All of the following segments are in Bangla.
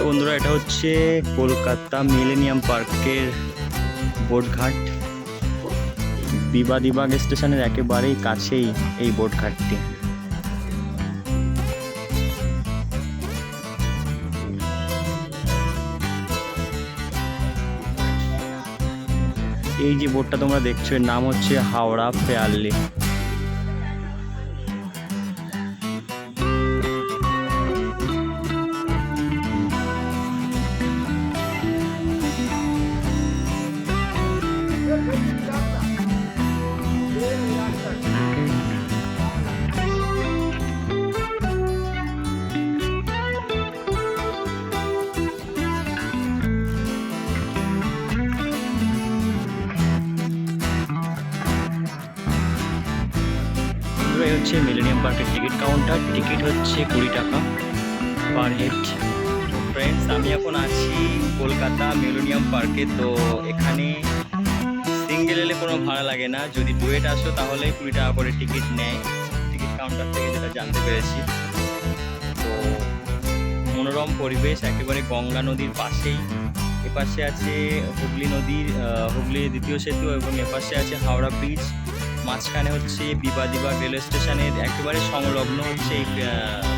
তো বন্ধুরা, এটা হচ্ছে কলকাতা মিলেনিয়াম পার্কের বোটঘাট। বিবাদিবাগ স্টেশনের একেবারেই কাছেই এই বোটঘাটটি। এই যে বোটটা তোমরা দেখছ, এর নাম হচ্ছে হাওড়া ফেয়ারলি। এই হচ্ছে মিলেনিয়াম পার্কের টিকিট কাউন্টার টিকিট হচ্ছে কুড়ি টাকা পার হেড ফ্রেন্ডস আমি এখন আছি কলকাতা মিলেনিয়াম পার্কে তো এখানে সিঙ্গেল এলে কোনো ভাড়া লাগে না। যদি ডুয়েট আসো তাহলে কুড়ি টাকা করে টিকিট নেয়। টিকিট কাউন্টার থেকে যেটা জানতে পেরেছি। তো মনোরম পরিবেশ, একেবারে গঙ্গা নদীর পাশেই। এপাশে আছে হুগলি নদীর হুগলি দ্বিতীয় সেতু এবং এপাশে আছে হাওড়া ব্রিজ মাঝখানে হচ্ছে বিবাদিবাগ রেল স্টেশনের একেবারে সংলগ্ন হচ্ছে এই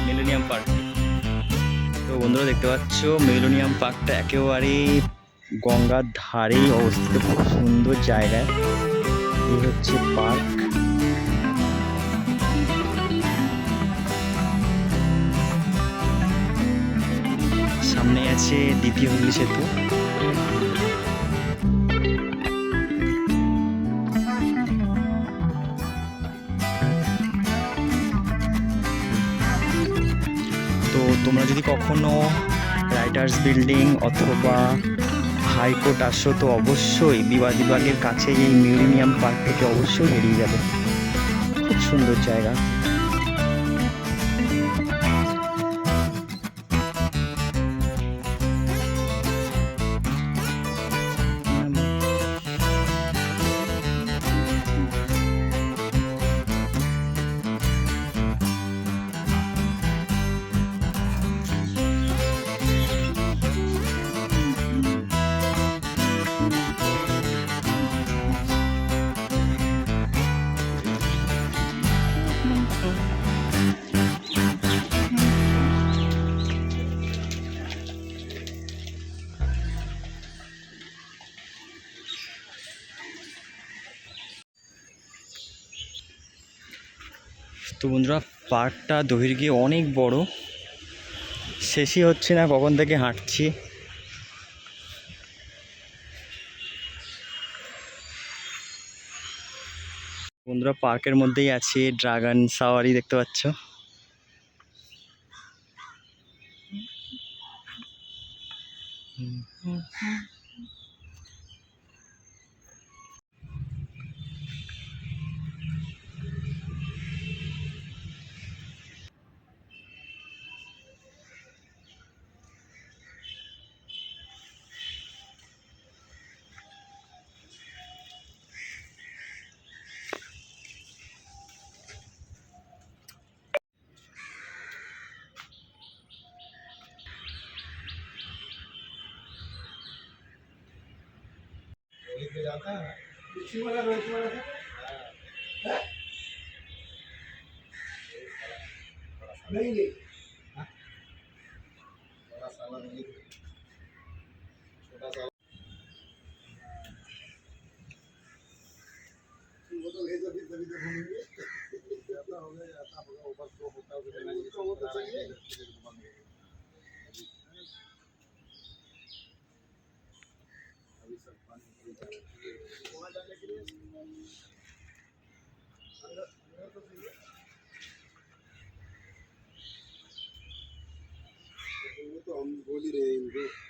মিলেনিয়াম পার্ক। তো বন্ধুরা দেখতে পাচ্ছ, মিলেনিয়াম পার্কটা একেবারে গঙ্গার ধারেই অবস্থিত। খুব সুন্দর জায়গায় এই হচ্ছে পার্ক। সামনে আছে দ্বিতীয় হুগলি সেতু। তো তোমরা যদি কখনো রাইটার্স বিল্ডিং অথবা হাইকোর্ট আসো, তো অবশ্যই বিবাদিবাগের কাছে এই মিউরিনিয়াম পার্ক থেকে অবশ্যই বেরিয়ে যাবে। খুব সুন্দর জায়গা। তো বন্ধুরা, পার্কটা দৈর্ঘ্যে অনেক বড়। শেষই হচ্ছে না, কখন থেকে হাঁটছি। বন্ধুরা, পার্কের মধ্যেই আছে, ড্রাগন সাওয়ারি দেখতে পাচ্ছ। लेके जाता है? शिमला रोड शिमला से नहीं नहीं बड़ा साला नहीं छोटा साला वो तो भेजो फिर तभी तो घूमेंगे ज़्यादा हो गया ज़्यादा होगा ऊपर तो होता है वो तो चाहिए goleirei, viu?